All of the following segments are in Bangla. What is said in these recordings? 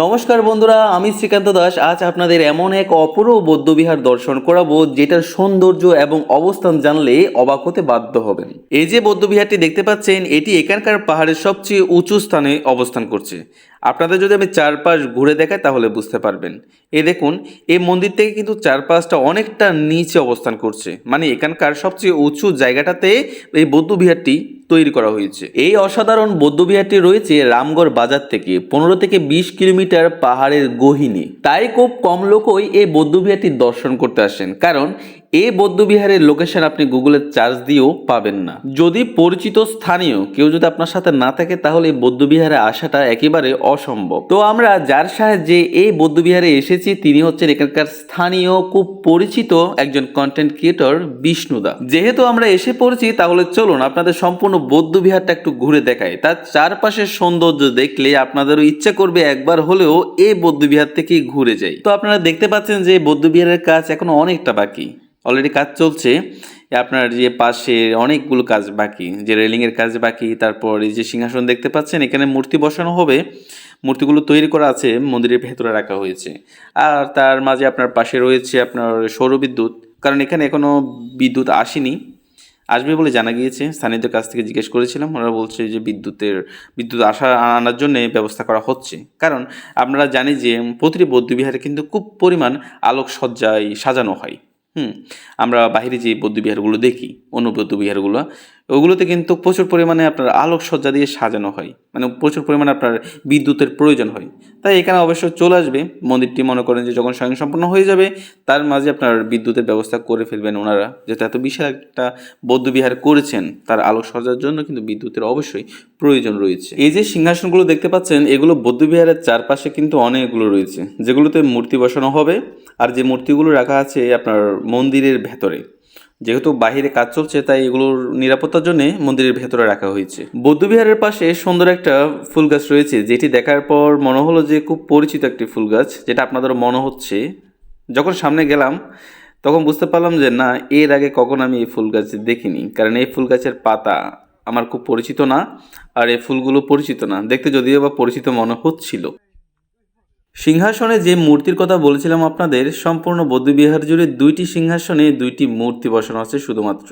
নমস্কার বন্ধুরা, আমি শ্রীকান্ত দাস। আজ আপনাদের এমন এক অপূর্ব বৌদ্ধবিহার দর্শন করাবো, যেটার সৌন্দর্য এবং অবস্থান জানলে অবাক হতে বাধ্য হবেন। এই যে বৌদ্ধবিহারটি দেখতে পাচ্ছেন, এটি এখানকার পাহাড়ের সবচেয়ে উঁচু স্থানে অবস্থান করছে। আপনাদের যদি আমি চারপাশ ঘুরে দেখাই, তাহলে বুঝতে পারবেন। এ দেখুন, এই মন্দির থেকে কিন্তু চারপাশটা অনেকটা নিচে অবস্থান করছে। মানে এখানকার সবচেয়ে উঁচু জায়গাটাতে এই বৌদ্ধবিহারটি তৈরি করা হয়েছে। এই অসাধারণ বৌদ্ধবিহারটি রয়েছে রামগড় বাজার থেকে, পনেরো থেকে বিশ কিলোমিটার পাহাড়ের গহিনে। তাই খুব কম লোকই এই বৌদ্ধবিহারটি দর্শন করতে আসেন। কারণ এই বৌদ্ধবিহারের লোকেশন আপনি গুগলে চার্জ দিয়েও পাবেন না। যদি পরিচিত স্থানীয় কেউ যদি আপনার সাথে না থাকে, তাহলে এই বৌদ্ধবিহারে আসাটা একেবারে অসম্ভব। তো আমরা যার সাহায্যে এই বৌদ্ধবিহারে এসেছি, তিনি হচ্ছেন এখানকার স্থানীয়, খুব পরিচিত একজন কন্টেন্ট ক্রিয়েটর বিষ্ণুদা। যেহেতু আমরা এসে পড়েছি, তাহলে চলুন আপনাদের সম্পূর্ণ বৌদ্ধবিহারটা একটু ঘুরে দেখাই। তার চারপাশের সৌন্দর্য দেখলে আপনাদেরও ইচ্ছা করবে একবার হলেও এই বৌদ্ধবিহার থেকেই ঘুরে যাই। তো আপনারা দেখতে পাচ্ছেন যে বৌদ্ধবিহারের কাজ এখনও অনেকটা বাকি। অলরেডি কাজ চলছে। আপনার যে পাশে অনেকগুলো কাজ বাকি, যে রেলিংয়ের কাজ বাকি, তারপর এই যে সিংহাসন দেখতে পাচ্ছেন, এখানে মূর্তি বসানো হবে। মূর্তিগুলো তৈরি করা আছে, মন্দিরের ভেতরে রাখা হয়েছে। আর তার মাঝে আপনার পাশে রয়েছে আপনার সৌরবিদ্যুৎ কারণ এখানে এখনও বিদ্যুৎ আসেনি। আসবে বলে জানা গিয়েছে। স্থানীয়দের কাছ থেকে জিজ্ঞেস করেছিলাম, ওরা বলছে যে বিদ্যুতের, বিদ্যুৎ আসা, আনার জন্য ব্যবস্থা করা হচ্ছে। কারণ আমরা জানি যে প্রতিটি বৌদ্ধবিহারে কিন্তু খুব পরিমাণ আলোকসজ্জায় সাজানো হয়। হুম, আমরা বাইরে যে বৌদ্ধবিহারগুলো দেখি অন্য বৌদ্ধবিহারগুলো ওগুলোতে কিন্তু প্রচুর পরিমাণে আপনার আলোকসজ্জা দিয়ে সাজানো হয়। মানে প্রচুর পরিমাণে আপনার বিদ্যুতের প্রয়োজন হয়। তাই এখানে অবশ্য চলে আসবে, মন্দিরটি মনে করেন যে যখন স্বয়ংসম্পন্ন হয়ে যাবে, তার মাঝে আপনার বিদ্যুতের ব্যবস্থা করে ফেলবেন ওনারা। যেহেতু এত বিশাল একটা বৌদ্ধবিহার করেছেন, তার আলোকসজ্জার জন্য কিন্তু বিদ্যুতের অবশ্যই প্রয়োজন রয়েছে। এই যে সিংহাসনগুলো দেখতে পাচ্ছেন, এগুলো বৌদ্ধবিহারের চারপাশে কিন্তু অনেকগুলো রয়েছে। যেগুলোতে মূর্তি বসানো হবে, আর যে মূর্তিগুলো রাখা আছে আপনার মন্দিরের ভেতরে। যেহেতু বাহিরে কাজ চলছে, তাই এগুলোর নিরাপত্তার জন্য মন্দিরের ভেতরে রাখা হয়েছে। বৌদ্ধবিহারের পাশে সুন্দর একটা ফুল গাছ রয়েছে, যেটি দেখার পর মনে হলো যে খুব পরিচিত একটি ফুল গাছ, যেটা আপনাদের মনে হচ্ছে। যখন সামনে গেলাম, তখন বুঝতে পারলাম যে না, এর আগে কখন আমি এই ফুল গাছ দেখিনি। কারণ এই ফুল গাছের পাতা আমার খুব পরিচিত না, আর এই ফুলগুলো পরিচিত না। দেখতে যদিও বা পরিচিত মনে হচ্ছিল। সিংহাসনে যে মূর্তির কথা বলেছিলাম আপনাদের, সম্পূর্ণ বৌদ্ধবিহার জুড়ে দুইটি সিংহাসনে দুইটি মূর্তি বসানো আছে শুধুমাত্র।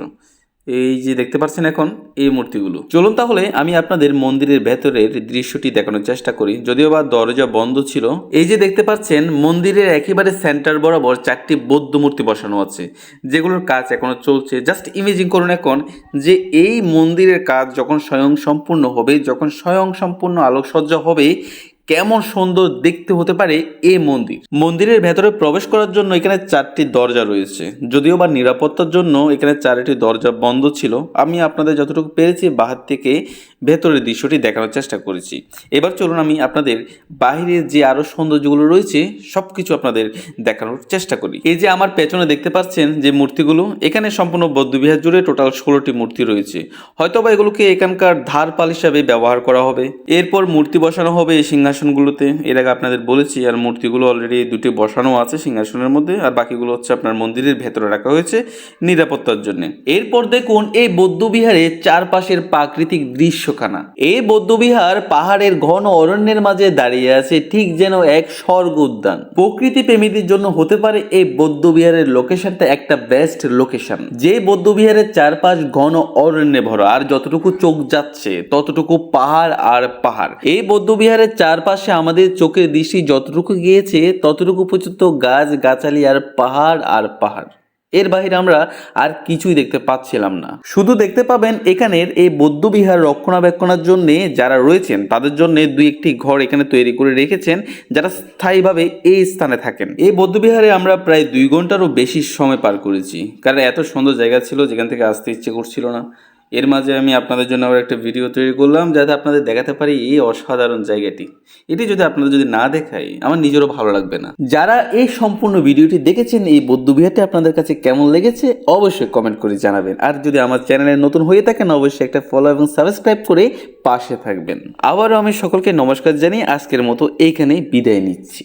এই যে দেখতে পাচ্ছেন এখন, এই মূর্তিগুলো। চলুন তাহলে আমি আপনাদের মন্দিরের ভেতরের দৃশ্যটি দেখানোর চেষ্টা করি। যদিও বা দরজা বন্ধ ছিল, এই যে দেখতে পাচ্ছেন, মন্দিরের একেবারে সেন্টার বরাবর চারটি বৌদ্ধ মূর্তি বসানো আছে, যেগুলোর কাজ এখনও চলছে। জাস্ট ইমেজিং করুন এখন যে এই মন্দিরের কাজ যখন স্বয়ং সম্পূর্ণ হবে, যখন স্বয়ং সম্পূর্ণ আলোকসজ্জা হবে কেমন সুন্দর দেখতে হতে পারে এই মন্দির। মন্দিরের ভেতরে প্রবেশ করার জন্য এখানে চারটি দরজা রয়েছে। যদিও বা নিরাপত্তার জন্য এখানে চারটি দরজা বন্ধ ছিল, আমি আপনাদের যতটুকু পেরেছি বাহার থেকে ভেতরের দৃশ্যটি দেখানোর চেষ্টা করেছি। এবার চলুন আমি আপনাদের বাইরের যে আরও সৌন্দর্যগুলো রয়েছে সব কিছু আপনাদের দেখানোর চেষ্টা করি। এই যে আমার পেছনে দেখতে পাচ্ছেন যে মূর্তিগুলো, এখানে সম্পূর্ণ বৌদ্ধবিহার জুড়ে টোটাল ষোলোটি মূর্তি রয়েছে। হয়তোবা এগুলোকে এখানকার ধারপাল হিসাবে ব্যবহার করা হবে। এরপর মূর্তি বসানো হবে এই সিংহাসনগুলোতে, এর আগে আপনাদের বলেছি, আর মূর্তিগুলো অলরেডি দুটি বসানো আছে সিংহাসনের মধ্যে, আর বাকিগুলো হচ্ছে আপনার মন্দিরের ভেতরে রাখা হয়েছে নিরাপত্তার জন্য। এরপর দেখুন, এই বৌদ্ধবিহারের চারপাশের প্রাকৃতিক দৃশ্যখানা। এই বৌদ্ধবিহার পাহাড়ের ঘন অরণ্যের মাঝে দাঁড়িয়ে আছে ঠিক যেন এক স্বর্গ উদ্যান। প্রকৃতি প্রেমীদের জন্য হতে পারে এই বৌদ্ধবিহারের লোকেশনটা একটা বেস্ট লোকেশন যে বৌদ্ধবিহারের চারপাশ ঘন অরণ্যে ভরা, আর যতটুকু চোখ যাচ্ছে, ততটুকু পাহাড় আর পাহাড়। এই বৌদ্ধবিহারের চারপাশে আমাদের চোখের দৃষ্টি যতটুকু গিয়েছে, ততটুকু পর্যন্ত গাছ, গাছালি আর পাহাড় আর পাহাড়। এর বাহিরে আমরা আর কিছুই দেখতে পাচ্ছিলাম না। শুধু দেখতে পাবেন এখানের এই বৌদ্ধবিহার রক্ষণাবেক্ষণের জন্য যারা রয়েছেন, তাদের জন্য দুই একটি ঘর এখানে তৈরি করে রেখেছেন, যারা স্থায়ীভাবে এই স্থানে থাকেন। এই বৌদ্ধবিহারে আমরা প্রায় দুই ঘন্টারও বেশি সময় পার করেছি। কারণ এত সুন্দর জায়গা ছিল, যেখান থেকে আসতে ইচ্ছে করছিল না। এর মাঝে আমি আপনাদের জন্য আবার একটা ভিডিও তৈরি করলাম যাতে আপনাদের দেখাতে পারি এই অসাধারণ জায়গাটি। এটি যদি আপনাদের যদি না দেখাই, আমার নিজেরও ভালো লাগবে না। যারা এই সম্পূর্ণ ভিডিওটি দেখেছেন, এই বৌদ্ধবিহারটি আপনাদের কাছে কেমন লেগেছে, অবশ্যই কমেন্ট করে জানাবেন। আর যদি আমার চ্যানেলে নতুন হয়ে থাকেন, অবশ্যই একটা ফলো এবং সাবস্ক্রাইব করে পাশে থাকবেন। আবারও আমি সকলকে নমস্কার জানিয়ে আজকের মতো এইখানেই বিদায় নিচ্ছি।